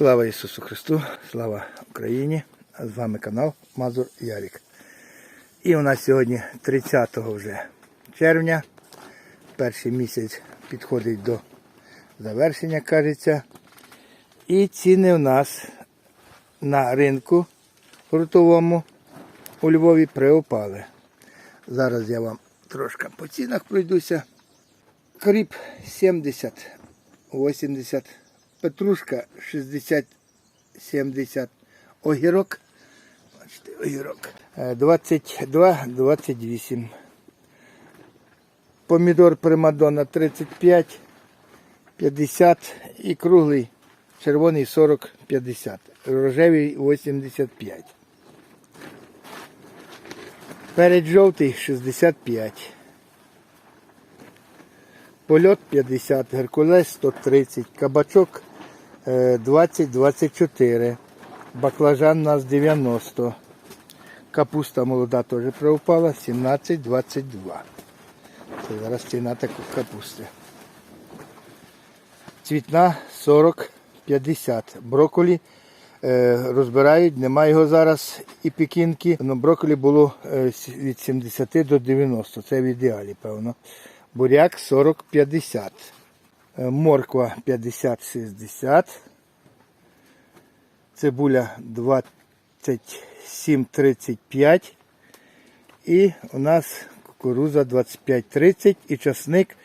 Слава Ісусу Христу, слава Україні! А з вами канал Мазур Ярік. І у нас сьогодні 30 вже червня. Перший місяць підходить до завершення, кажеться. І ціни у нас на ринку грунтовому у Львові приопали. Зараз я вам трошки по цінах пройдуся. Кріп 70, 80, петрушка 60, 70, огірок, бачите, огірок, е, 22, 28. Помідор Примадонна 35, 50 і круглий червоний 40, 50. Рожевий 85. Перець жовтий 65. Польот 50, Геркулес 130, кабачок е, 20-24, баклажан у нас 90, капуста молода теж приупала 17-22. Це зараз ціна такої капусти. Цвітна 40-50, брокколі е, розбирають, немає його зараз і пікінки. Но брокколі було е, від 70 до 90, це в ідеалі, певно. Буряк 40-50. Е, Морква 50-60. Цибуля 27-35. І у нас кукуруза 25-30 і часник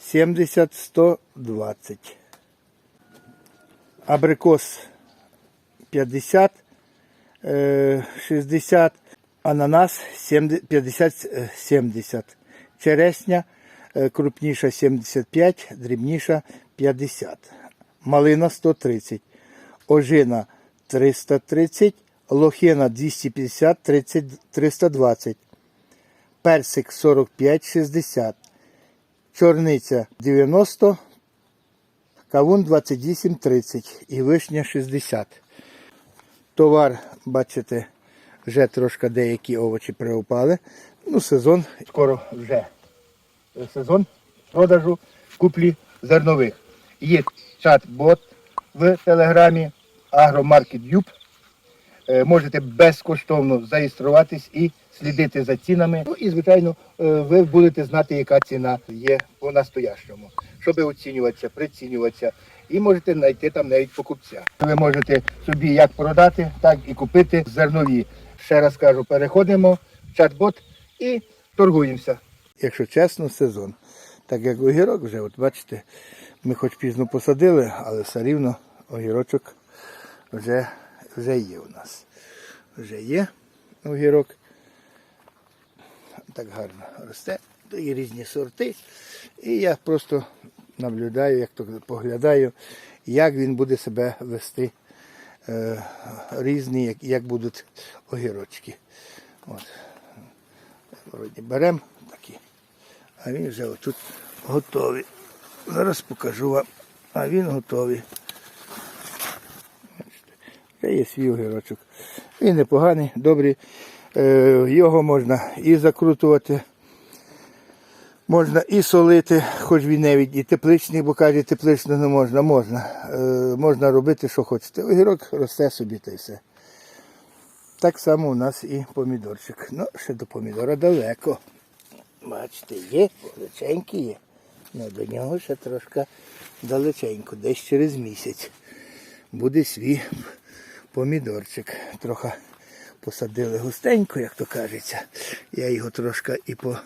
70-120. Абрикос 50, е, 60, ананас 50-70. Чересня е, крупніша 75, дрібніша 50. Малина 130. Ожина 330, лохина 250, 30, 320. Персик 45-60. Чорниця 90, кавун 28-30 і вишня 60. Товар, бачите, вже трошки деякі овочі приупали. Ну, сезон скоро вже сезон продажу куплі зернових. Є чат-бот в телеграмі Агромаркет Юб. Е, Можете безкоштовно зареєструватись і слідити за цінами. Ну і, звичайно, е, ви будете знати, яка ціна є по настоящому, щоб оцінюватися, прицінюватися. І можете знайти там навіть покупця. Ви можете собі як продати, так і купити зернові. Ще раз кажу, переходимо в чат-бот і торгуємося. Якщо чесно, сезон. Так як огірок вже, от бачите, ми хоч пізно посадили, але все рівно огірочок вже, вже є у нас. Вже є огірок. Так гарно росте. То є різні сорти. І я просто наблюдаю, як то поглядаю, як він буде себе вести. Е, різні, як, як будуть огірочки. От. Беремо. А він вже отут готовий. Зараз покажу вам. А він готовий. Це є свій огірочок. Він непоганий, добрий. Е, Його можна і закрутувати, можна і солити, хоч він навіть і тепличний, бо каже, тепличного не можна, можна. Е, Можна робити, що хочете. Огірок росте собі та й все. Так само у нас і помідорчик. Ну, ще до помідора далеко. Бачите, є, величенький є. Ну, до нього ще трошки далеченько, десь через місяць. Буде свій помідорчик. Трохи посадили густенько, як то кажеться. Я його трошки і по...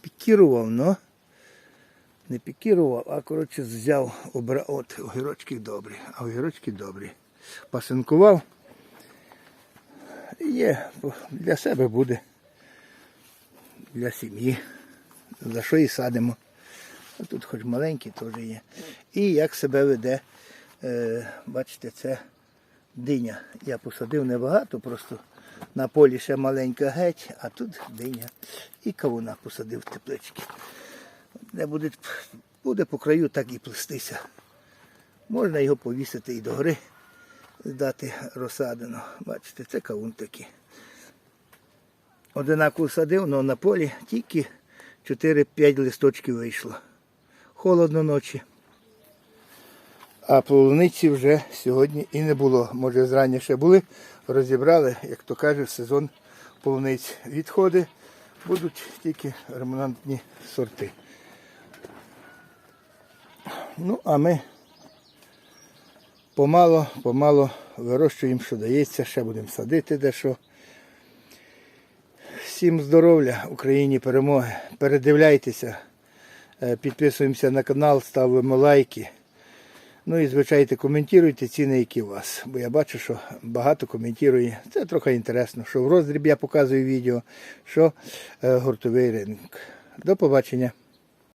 пікірував, но не пікірував, а коротше взяв, обрав. От огірочки добрі, а огірочки добрі. Пасинкував. Є, для себе буде, для сім'ї. За що і садимо. Тут хоч маленький теж є. І як себе веде, е, бачите, це диня. Я посадив небагато, просто на полі ще маленька геть, а тут диня. І кавуна посадив теплички. Де буде, буде по краю так і плестися. Можна його повісити і до гори, здати розсадину. Бачите, це кавун такий. Одинаково садив, але на полі тільки 4-5 листочків вийшло. Холодно ночі. А полуниці вже сьогодні і не було. Може, зрання ще були, розібрали, як то каже, сезон полуниць. Відходи будуть тільки ремонтні сорти. Ну, а ми помало, помало вирощуємо, що дається, ще будемо садити дещо. Всім здоров'я, Україні перемоги. Передивляйтеся, е, підписуємося на канал, ставимо лайки. Ну і звичайно, коментуйте ціни, які у вас. Бо я бачу, що багато коментує. Це трохи інтересно, що в роздріб я показую відео, що е, гуртовий ринок. До побачення.